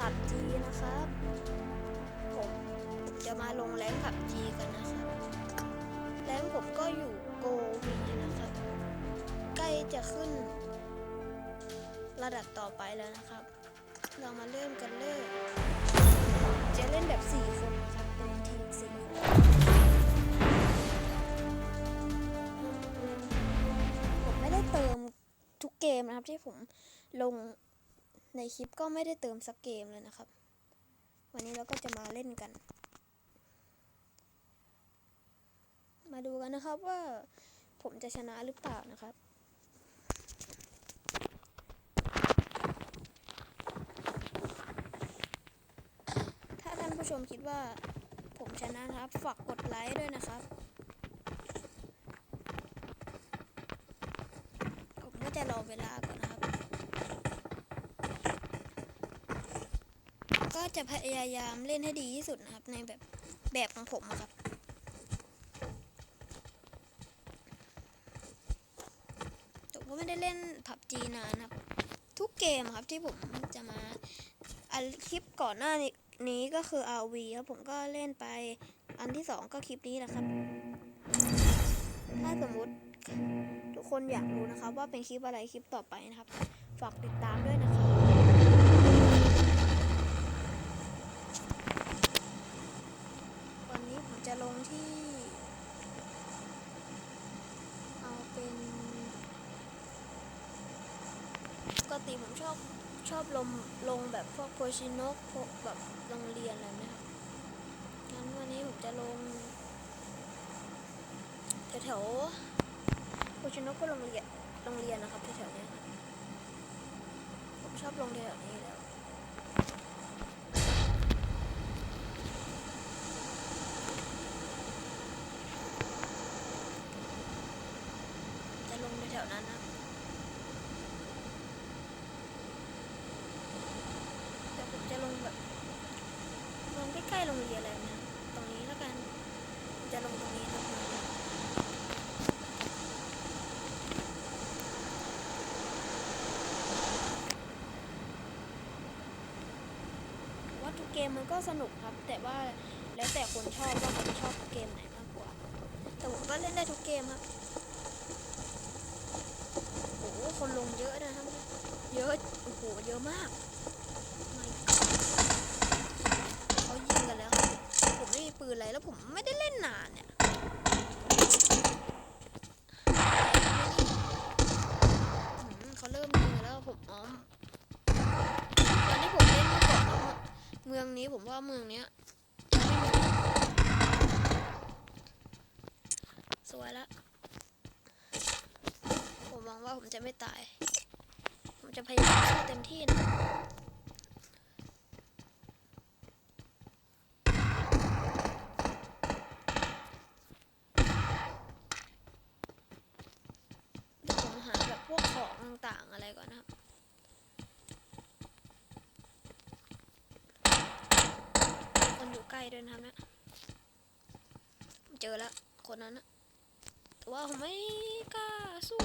ผับจีนะครับ ผมจะมาลงแรงผับจีกันนะครับแรงผมก็อยู่โกวีนะครับ ใกล้จะขึ้น ระดับต่อไปแล้วนะครับ เรามาเริ่มกันเลยจะเล่นแบบ4คนนะครับเป็นทีม4คนผมไม่ได้เติมทุกเกมนะครับที่ผมลง ในคลิปก็ไม่ได้เติมสักเกมเลยนะครับ วันนี้เราก็จะมาเล่นกัน มาดูกันนะครับว่าผมจะชนะหรือเปล่านะครับถ้าท่านผู้ชมคิดว่าผมชนะนะครับ ฝากกดไลค์ด้วยนะครับ ผมก็จะรอเวลาก่อนนะครับ ก็ จะพยายามเล่นให้ดีที่สุดนะครับ ในแบบแบบของผมครับผมก็ไม่ได้เล่นผับจีนานครับ ทุกเกมครับที่ผมจะมาอันคลิปก่อนหน้านี้ก็คือ RV ครับผมก็เล่นไปอันที่สองก็คลิปนี้แหละครับ ถ้าสมมุติทุกคนอยากรู้นะครับว่าเป็นคลิปอะไรคลิปต่อไปนะครับ ฝากติดตามด้วยนะครับ วันนี้ผมจะลงที่ เอาเป็นปก ติผมชอบชอบลงลงแบบพวกโพชินกพวกแบบโรงเรียนอะไรนะครับงั้นวันนี้ผมจะลงแถวๆโพชินกก็โรงเรียนโรงเรียนนะครับแถวๆเนี้ยผมชอบลงแถวๆนี้อยู่แล้ จะลงในแถวนั้นนะแต่ผมจะลงแบบลงใกล้ๆโรงเรียนอะไรนะ ตรงนี้แล้วกัน จะลงตรงนี้นะครับว่าทุก เกมมันก็สนุกครับ แต่ว่าแล้วแต่คนชอบว่าคนชอบเกมไหนมากกว่า แต่ผมก็เล่นได้ทุกเกมครับโอ้โหคนลงเยอะนะครับ เยอะโอ้โหเยอะมากเขายิงกันแล้ว ผมไม่มีปืนอะไรแล้วผมไม่ได้เล่นนานเนี่ยอืมเขาเริ่มยิงกันแล้วผมอ๋อตอนที่ผมเล่นเมื่อก่อนนะ เมืองนี้ผมว่าเมืองเนี้ยสวยแล้วผมหวังว่าผมจะไม่ตาย ผมจะพยายามสู้เต็มที่นะเดี๋ยวผมหาแบบพวกของต่างๆอะไรก่อนนะครับ คนอยู่ ใกล้ด้วยนะครับเนี่ยเจอแล้วคนนั้นนะแต่ว่าผมไม่กล้าสู้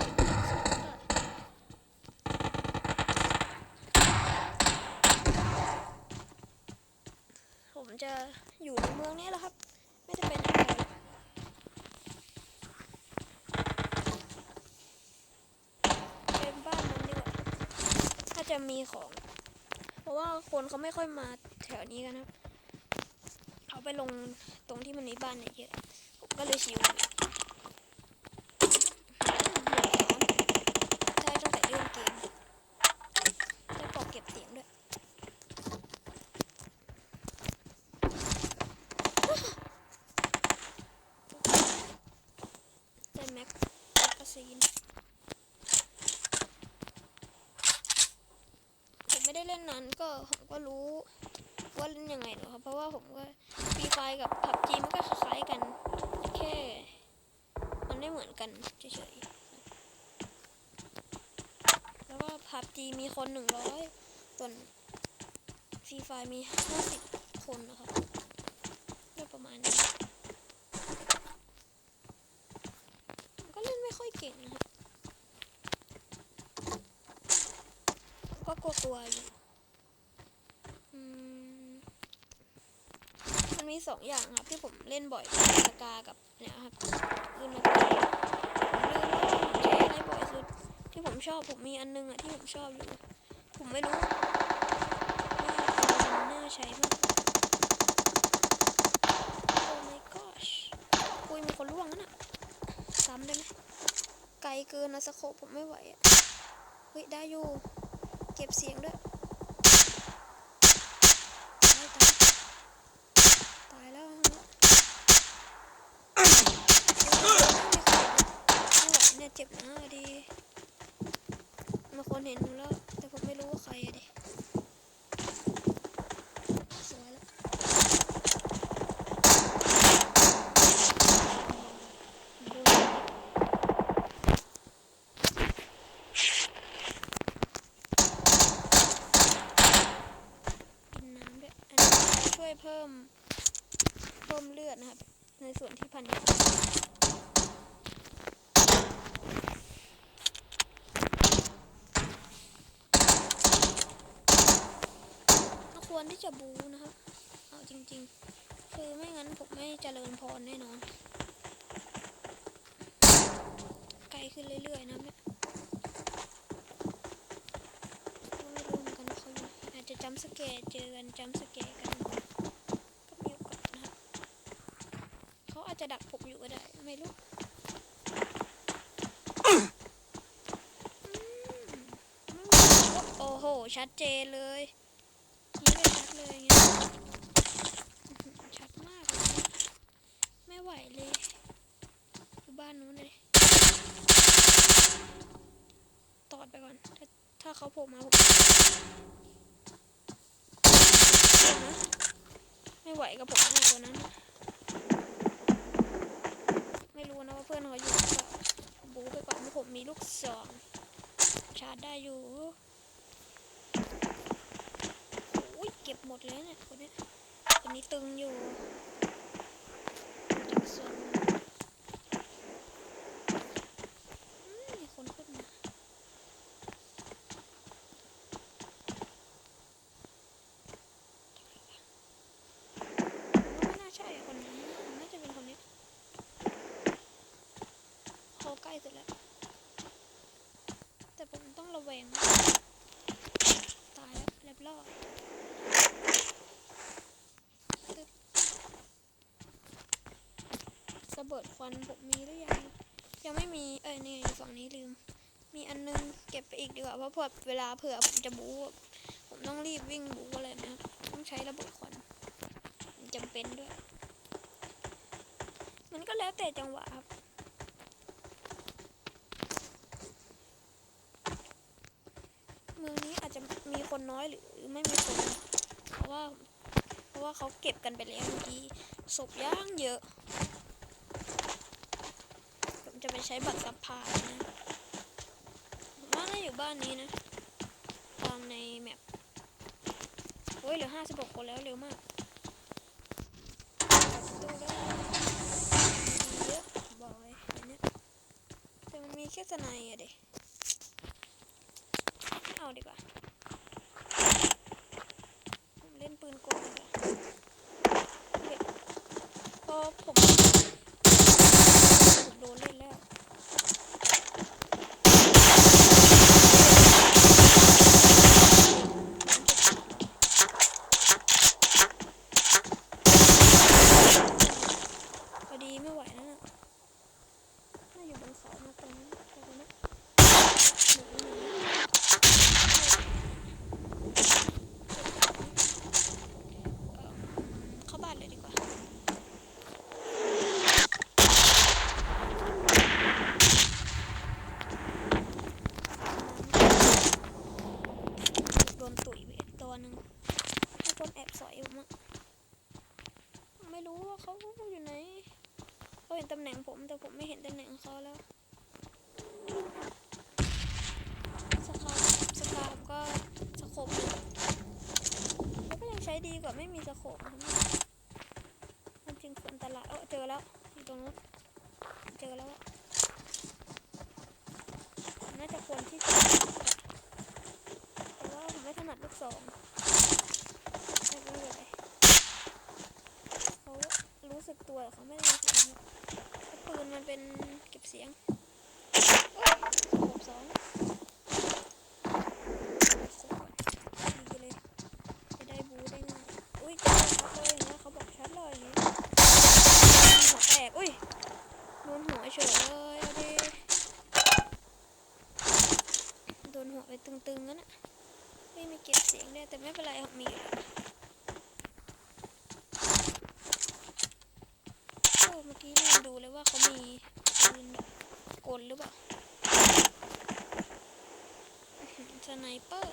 สู้ไม่ได้ผมจะอยู่ในเมืองนี้แหละครับ ไม่ได้เป็นอะไรเป็นบ้านนั้นดีกว่าถ้าจะมีของ เพราะว่าคนเขาไม่ค่อยมาแถวนี้กันครับ ไปลงตรงที่มันมีบ้านเยอะผมก็เลยชิวได้ตั้งแต่เล่นเกมได้ปอกเก็บเสียงด้วยได้แม็กแม็กกาซีนผมไม่ได้เล่นนานก็ผมก็รู้ ว่าเล่นยังไงหรอครับ เพราะว่าผมก็ฟรีไฟกับผับจีมันก็คล้ายกัน แค่ มันไม่เหมือนกันเฉยๆ แล้วก็ผับจีมีคนหนึ่งร้อยส่วนฟรีไฟมีห้าสิบคนนะครับก็ประมาณนี้ก็เล่นไม่ค่อยเก่งนะครับก็กลัวๆอยู่ อืม มีสองอย่างครับ ที่ผมเล่นบ่อยคือสกากับเนี่ยครับคือนผมลืมแล้วว่าผมใช้อะไรบ่อยสุด ที่ผมชอบผมมีอันนึงอะที่ผมชอบอยู่ ผมไม่รู้ว่ามันน่าใช้มากกว่าโอ้ my gosh คุยมีคนล่วงนั่นอะซ้ำได้ไหมไกลเกินนะสโคผมไม่ไหวอะเฮ้ยได้อยู่ เก็บเสียงด้วยตายตายตายแล้วฮะไม่ไหวเนี่ยเจ็บหน้าดีมีคนเห็นหนูแล้ว แต่ผมไม่รู้ว่าใครอะดิสวยแล้วกินน้ำด้วย อันนี้จะช่วยเพิ่ม เพิ่มเลือดนะครับ ในส่วนที่พันยาก็ควร ที่จะบูนะครับ เอาจริง ๆ คือไม่งั้นผมไม่เจริญพรแน่นอน ไกลขึ้นเรื่อยๆนะเนี่ยไม่รู้เหมือนกันเขาอยู่อาจจะจำสเกตเจอกันจำสเกตกัน ก็มีโอกาสนะครับเขาอาจจะดักผมอยู่ก็ได้ ไม่รู้โอ้โห ชัดเจนเลย เลยเงี้ยชัดมากเลยไม่ไหวเลยอยู่บ้านนู้นเลยตอดไปก่อนถ้าถ้าเขาโผล่มาผมไม่ไหวกับผมในตัวนั้น ไม่รู้นะว่าเพื่อนเขาอยู่หรือเปล่าบูไปก่อนเพราผมมีลูกสองชาร์จได้อยู่โอ้ย เก็บหมดเลยเนี่ยคนนี้คนนี้ตึงอยู่จักส่วนอืมมีคนขึ้นมา ผมว่าไม่น่าใช่คนนี้น่าจะเป็นคนเนี้ยเขาใกล้เสร็จแล้ว แต่ผมต้องระแวงนะตายแล้วเรียบร้อยตึ๊บระเบิดควันผมมีหรือยัง ยังไม่มี เอ้ยนี่อยู่ฝั่งนี้ลืม มีอันนึงเก็บไปอีกดีกว่า เพราะเผื่อเวลาเผื่อผมจะบู๊ผมต้องรีบวิ่งบู๊อะไรนะครับ ต้องใช้ระเบิดควันจำเป็นด้วย มันก็แล้วแต่จังหวะครับเมืองนี้อาจจะมีคนน้อยหรือไม่มีคน เพราะว่า เพราะว่าเขาเก็บกันไปแล้วเมื่อกี้ศพย่างเยอะ ใช้บัตรสัพพายนะว่าน่าอยู่บ้านนี้นะตามในแมปโอ้ยเหลือห้าสิบหกคนแล้วเร็วมากดูได้เยอะบอยเนี้ยแต่มันมีแค่สไนอะเด็ไม่เอาดีกว่าผมเล่นปืนกลดีกว่าเฮ้ยพอผมผมโดนเล่นแล้ว พอดีไม่ไหวแล้วน่ะน่าอยู่บนเขามาตรงนี้ตรงนี้หนูหนูเอ่อเข้าบ้านเลยดีกว่า โดนตุ๋ยไปตัวหนึ่งมีคนแอบสอยผมอะไม่รู้ว่าเขาอยู่ไหน เขาเห็นตำแหน่งผมแต่ผมไม่เห็นตำแหน่งเขาแล้วสคาสคาก็สโคปอยู่แล้วก็ยังใช้ดีกว่าไม่มีสโคปนะมันจริงคืออันตรายเออเจอแล้วอยู่ตรงนู้นเจอแล้วอะน่าจะควรที่จะแต่ว่าผมไม่ถนัดลูกสองไม่เป็นไร ตัวแต่เขาไม่ได้ยินเสียงหรอก เป็นเก็บเสียงหกสองโคตรดีเลยจะได้บูได้ง่ายอุ้ยเจอชัดเลยอย่างเงี้ยเขาบอกชัดเลยอย่างเงี้ยหัวแตกอุ้ยโดนหัวเฉยเลยเอาดิโดนหัวไปตึงๆงั้นอะไม่มีเก็บเสียงด้วยแต่ไม่เป็นไรครับมีอยู่แล้ว โอ้เมื่อกี้ลืมดูเลย ว่าเขามีปืนกลหรือเปล่าสไนเปอร์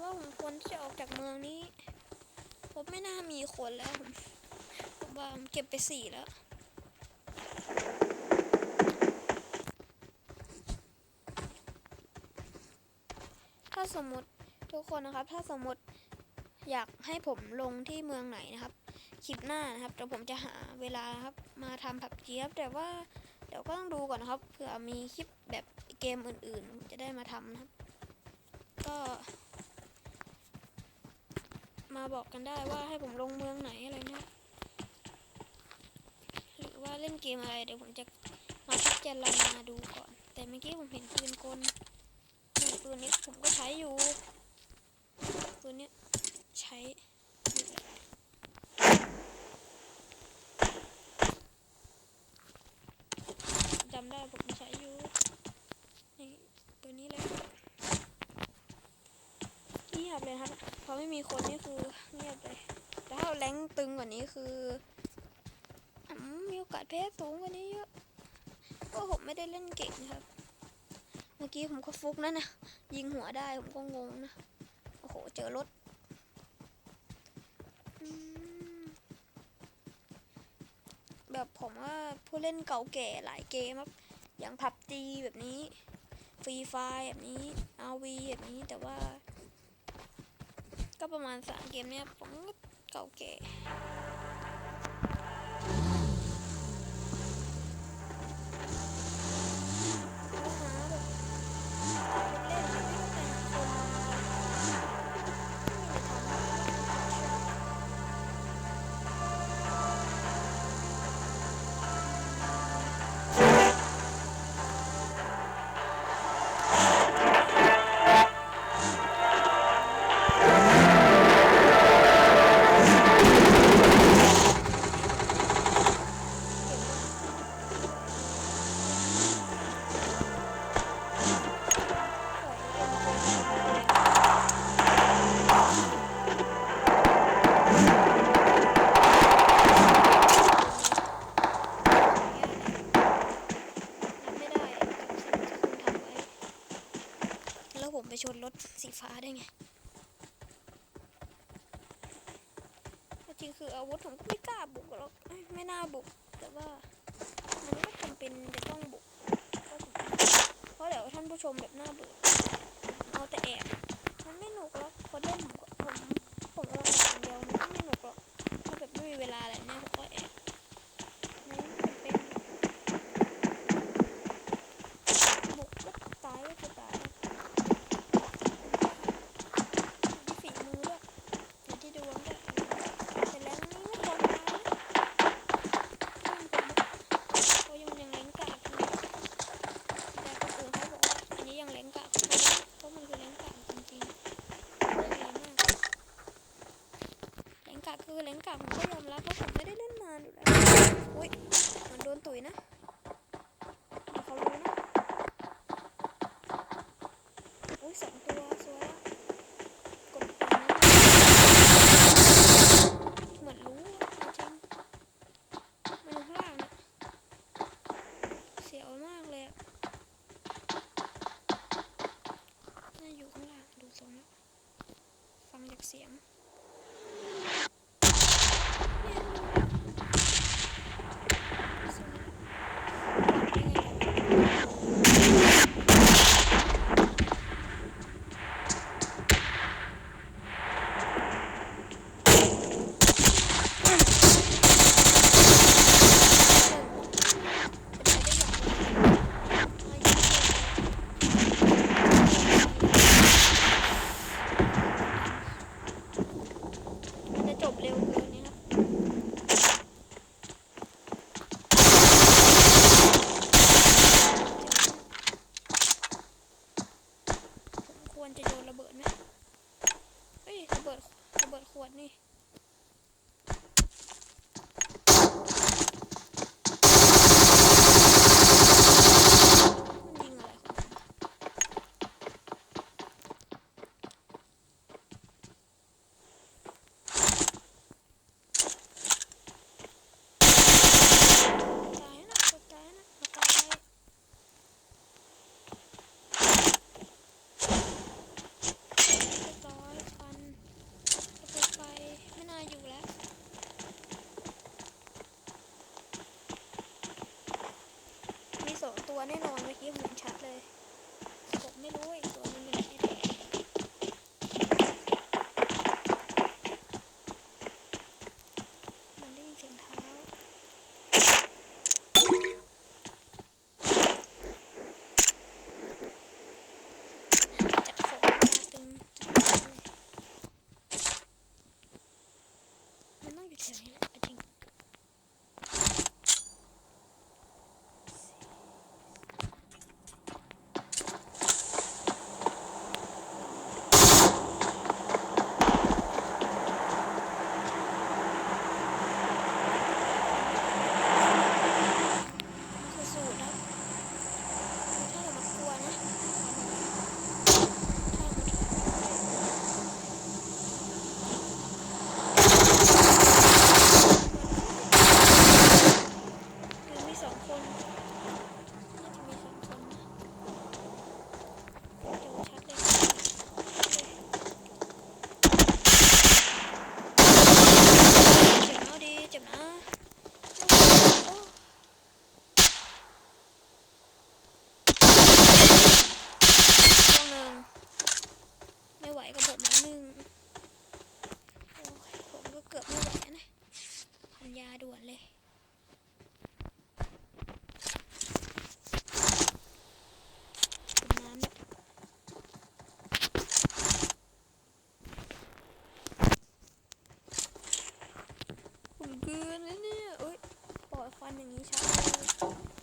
ว่าผมควรที่จะออกจากเมืองนี้ผมไม่น่ามีคนแล้วผมผมว่าผมเก็บไปสี่แล้วถ้าสมมติทุกคนนะครับ ถ้าสมมติ อยากให้ผมลงที่เมืองไหนนะครับคลิปหน้านะครับเดี๋ยวผมจะหาเวลาครับมาทำผับเจี๊ยบแต่ว่าเดี๋ยวก็ต้องดูก่อนนะครับเผื่อมีคลิปแบบเกมอื่นๆ จะได้มาทำนะครับ ก็ มาบอกกันได้ว่าให้ผมลงเมืองไหนอะไรนะหรือว่าเล่นเกมอะไรเดี๋ยวผมจะมาพิจารณาดูก่อน แต่เมื่อกี้ผมเห็นปืนกลปืนนี้ผมก็ใช้อยู่ปืนเนี้ย ใช้จำได้ผมใช้อยู่นี่ตัวนี้เลยเงียบเลยครับพอไม่มีคนนี่คือเงียบเลยแต่ถ้าแรงตึงกว่านี้คือมีโอกาสแพ้สูงกว่านี้เยอะเพราะผมไม่ได้เล่นเก่งครับ เมื่อกี้ผมก็ฟุกนั่นนะยิงหัวได้ผมก็งงนะโอ้โหเจอรถ อืมแบบผมว่า ผู้เล่นเก่าแก่หลายเกมครับ อย่างพับจีแบบนี้ฟรีไฟแบบนี้อาวีแบบนี้แต่ว่า ก็ประมาณสามเกมเนี้ยผมเก่าแก่ แล้วผมไปชนรถสีฟ้าได้ไงจริงคืออาวุธผมก็ไม่กล้าบุกหรอกไม่น่าบุก แต่ว่ามันก็จำเป็นจะต้องบุก เพราะเดี๋ยวท่านผู้ชมแบบน่าเบื่อเอาแต่แอบมันไม่หนุกหรอกคนเล่นผมผมผมเอาแอย่างเดียวมันไม่หนุกหรอกถ้าแบบไม่มีเวลาอะไรเนี่ยผมก็ ผมก็ยอมรับว่าผมไม่ได้เล่นนานอยู่แล้วอุ้ยมันโดนตุ๋ยนะ แน่นอนเมื่อกี้เหมือนชัดเลยผมไม่รู้อีกตัว 你想吃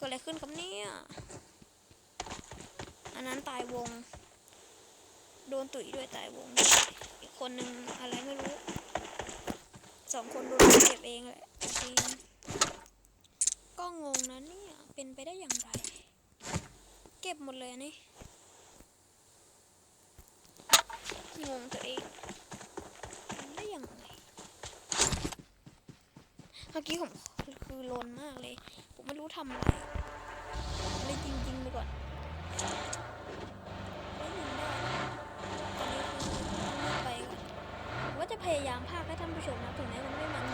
กิดอะไรขึ้นครับเนี่ย อันนั้นตายวง โดนตุ๋ยด้วยตายวง อีกคนหนึ่งอะไรไม่รู้ สองคนโดนเก็บเองแหละจริงก็งงนะเนี่ย เป็นไปได้อย่างไร เก็บหมดเลยนี่ งงตัวเองได้อย่างไร เมื่อกี้ผมคือลนมากเลย ไม่รู้ทำอะไรเลยจริงๆดีกว่าไม่ถึงได้ตอนนี้คือไม่ไปก่อนว่าจะพยายามภาคให้ท่านผู้ชมนะถึงแม้มันไม่มัน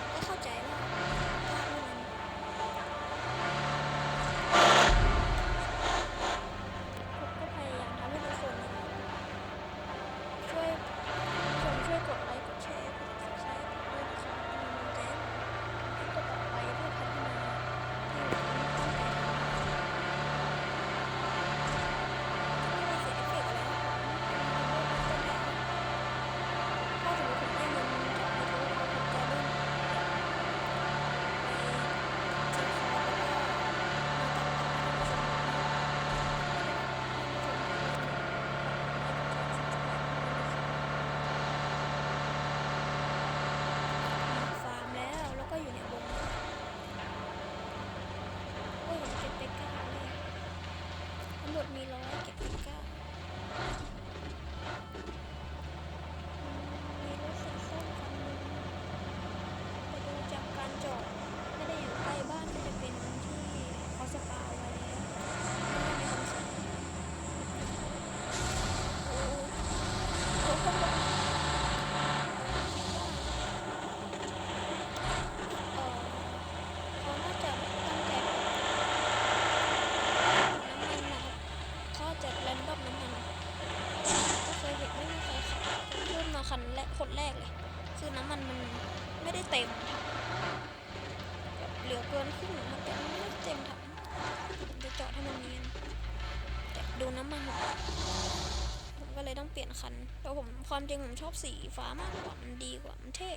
คันแต่ผมความจริงผมชอบสีฟ้ามากกว่ามันดีกว่ามันเท่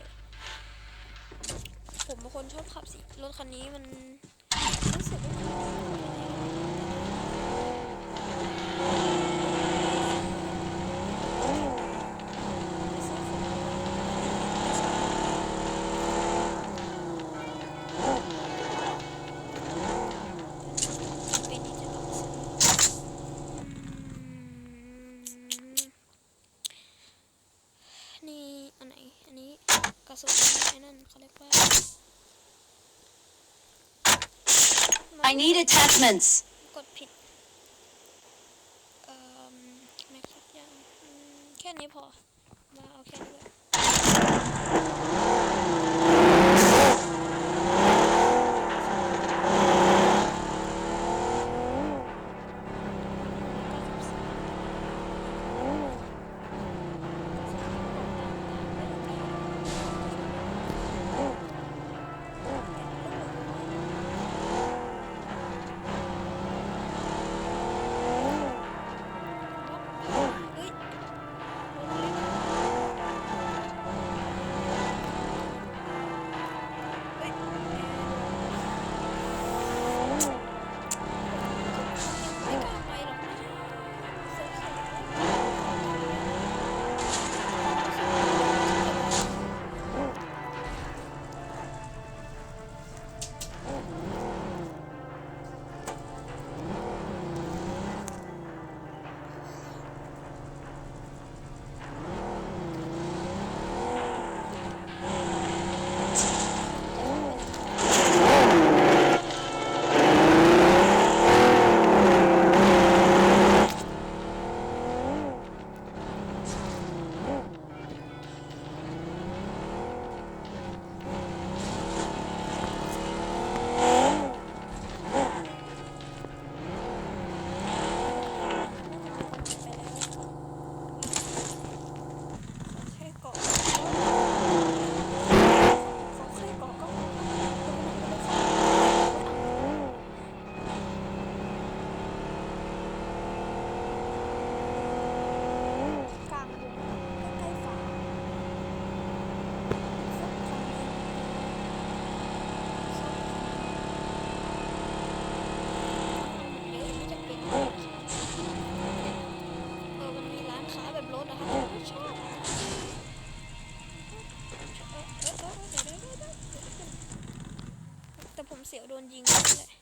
ผมเป็นคนชอบขับสีรถคันนี้มัน I need attachments. เสียวโดนยิงเลย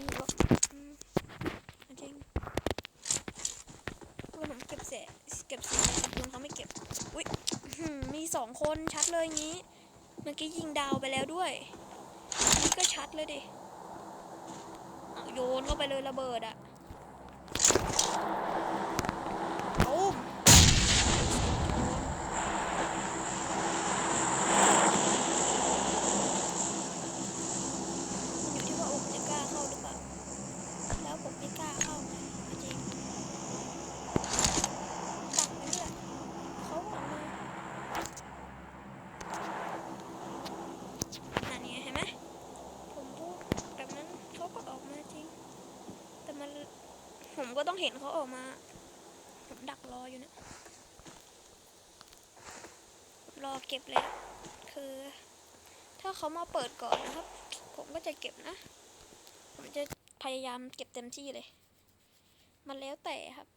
จริงเพื่อนผมเก็บเศษเก็บสีแต่ปืนเขาไม่เก็บ อุ้ยมีสองคนชัดเลยงี้ เมื่อกี้ยิงดาวไปแล้วด้วย นี่ก็ชัดเลยดิโยนเข้าไปเลยระเบิดอะตูมอยู่ที่ว่าผมจะกล้าเข้าหรือเปล่า แล้วผมไม่กล้าเข้าไงจริง ดักไปเรื่อยเขาออกมานั่นไงเห็นไหมผมพูดแบบนั้นเขาก็ออกมาจริง แต่มัน ผม ก็ต้องเห็นเขาออกมา ผมดักรออยู่นะรอเก็บเลยอะคือ ถ้าเขามาเปิดก่อนนะครับ ผมก็จะเก็บนะ ผมจะพยายามเก็บเต็มที่เลย มันแล้วแต่ครับ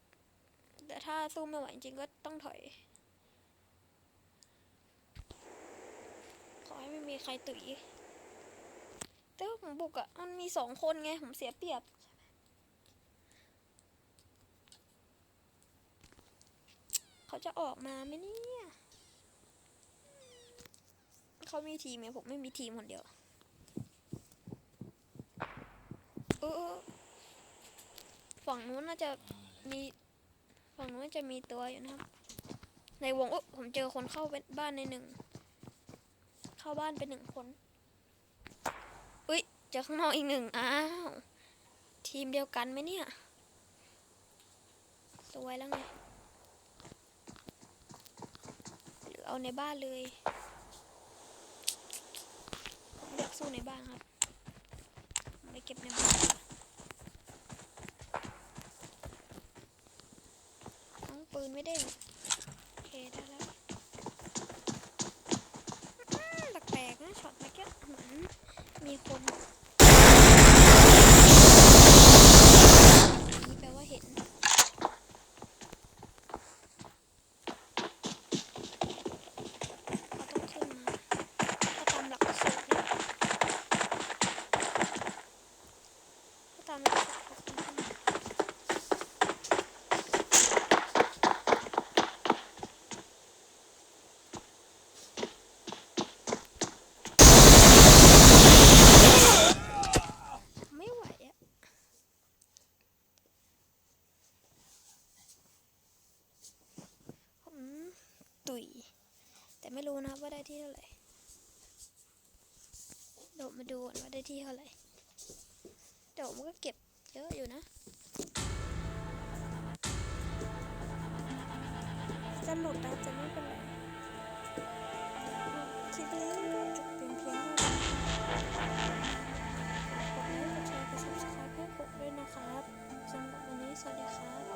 แต่ถ้าสู้ไม่ไหวจริงก็ต้องถอย ขอให้ไม่มีใครตุ๋ยแต่ว่าผมบุกอะ่ะ มันมีสองคนไง ผมเสียเปรียบ เขาจะออกมาไหมเนี่ยเขามีทีมไงผมไม่มีทีมคนเดียวเออฝั่งนู้นน่าจะมีฝั่งนู้นจะมีตัวอยู่นะครับ ในวงอุ๊ผมเจอคนเข้าเป็นบ้านในหนึ่งเข้าบ้านเป็นหนึ่งคนอุ้ยเจอข้างนอกอีกหนึ่งอ้าวทีมเดียวกันไหมเนี่ยสวยแล้วไง หรือ เอาในบ้านเลยผมอยากสู้ในบ้านครับ ไปเก็บในบ้านน้องปืนไม่เด้โอเคได้แล้วแปลกๆนะช็อตเมื่อกี้เหมือนมีคน ที่เท่าไหร่โดมมาดูว่าได้ที่เท่าไหร่โดดมันก็เก็บเยอะอยู่นะจะหลุดนะจะไม่เป็นไรคลิปนี้ก็จบเป็นเพียงเท่านี้กดไลค์กดแชร์กด subscribe ให้ผมด้วยนะครับสำหรับวันนี้สวัสดีครับ